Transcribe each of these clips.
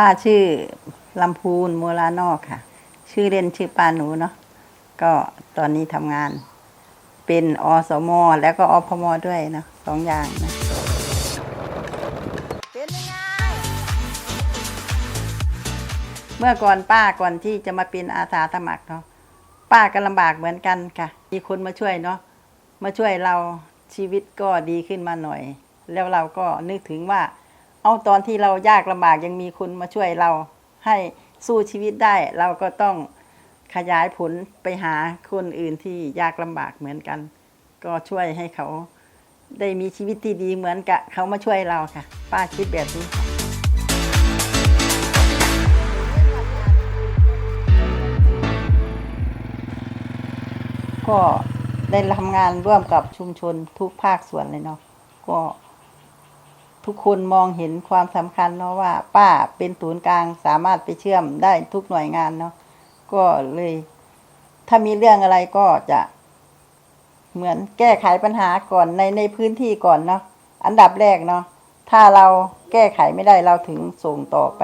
ป้าชื่อลำพูนโมลานอกค่ะ ชื่อเล่นชื่อป้าหนูเนาะก็ตอนนี้ทำงาน เป็นอสมแล้วก็อพมด้วยเนาะสองอย่างนะเป็นยังไงเมื่อก่อนป้าก่อนที่จะมาเป็นอาสาสมัครเนาะป้าก็ลำบากเหมือนกันค่ะ มีคนมาช่วยเนาะมาช่วยเราชีวิตก็ดีขึ้นมาหน่อย แล้วเราก็นึกถึงว่า เอาตอนที่เรายากลำบากยังมีคนมาช่วยเราให้สู้ชีวิตได้ เราก็ต้องขยายผลไปหาคนอื่นที่ยากลำบากเหมือนกัน ก็ช่วยให้เขาได้มีชีวิตที่ดีเหมือนกับเขามาช่วยเราค่ะ ป้าคิดแบบนี้ก็ได้ทำงานร่วมกับชุมชนทุกภาคส่วนเลยเนาะก็ ทุกคนมองเห็นความสำคัญเนาะว่า ป้าเป็นศูนย์กลางสามารถไปเชื่อมได้ทุกหน่วยงานเนาะก็เลย ถ้ามีเรื่องอะไรก็จะ เหมือนแก้ไขปัญหาก่อนในในพื้นที่ก่อนเนาะอันดับแรกเนาะถ้าเราแก้ไขไม่ได้เราถึงส่งต่อไป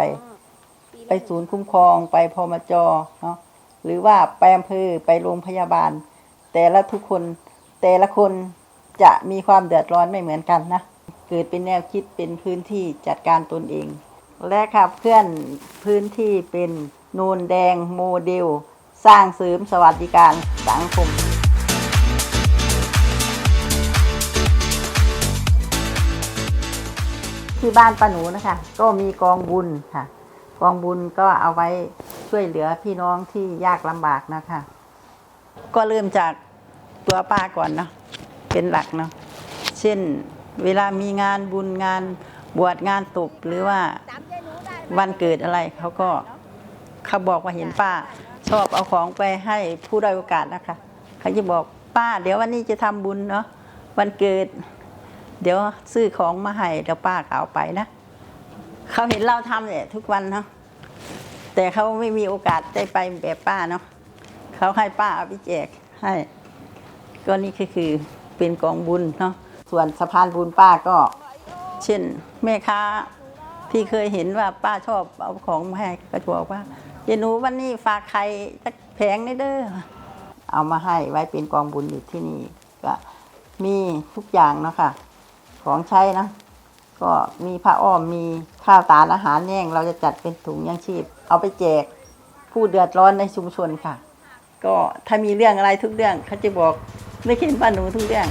ไปศูนย์คุ้มครองไปพมจเนาะหรือว่าไปอำเภอไปโรงพยาบาล แต่ละทุกคนแต่ละคนจะมีความเดือดร้อนไม่เหมือนกันนะ เกิดเป็นแนวคิดเป็นพื้นที่จัดการตนเอง และค่ะเพื่อนพื้นที่เป็นโนนแดงโมเดล สร้างเสริมสวัสดิการสังคมที่บ้านป้าหนูนะคะ ก็มีกองบุญค่ะ กองบุญก็เอาไว้ช่วยเหลือพี่น้องที่ยากลำบากนะคะ ก็เริ่มจากตัวป้าก่อนเนาะเป็นหลักเนาะเช่น เวลามีงานบุญงานบวชงานตบหรือว่าวันเกิดอะไรเขาก็เขาบอกว่าเห็นป้า ชอบเอาของไปให้ผู้ด้อยโอกาสนะคะเขาจะบอกป้า เดี๋ยววันนี้จะทำบุญเนาะวันเกิด เดี๋ยวซื้อของมาให้เดี๋ยวป้าเอาไปนะเขาเห็นเราทำเนี่ยทุกวันเนาะแต่เขาไม่มีโอกาสได้ไปแบบป้าเนาะเขาให้ป้าเอาไปแจกให้ก็นี่ก็คือเป็นกองบุญเนาะ ส่วนสะพานบุญป้าก็ เช่นแม่ค้าที่เคยเห็นว่าป้าชอบเอาของมาให้ก็จะบอกว่าเยนูวันนี้ฝากไข่สักแผงนี่เด้อเอามาให้ไว้เป็นกองบุญอยู่ที่นี่ก็มีทุกอย่างเนาะค่ะ ของใช้นะก็มีผ้าอ้อมมีข้าวสารอาหารแห้งเราจะจัดเป็นถุงยังชีพ เอาไปแจกผู้เดือดร้อนในชุมชนค่ะ ก็ถ้ามีเรื่องอะไรทุกเรื่องเขาจะบอกไม่เห็นป้าหนูทุกเรื่อง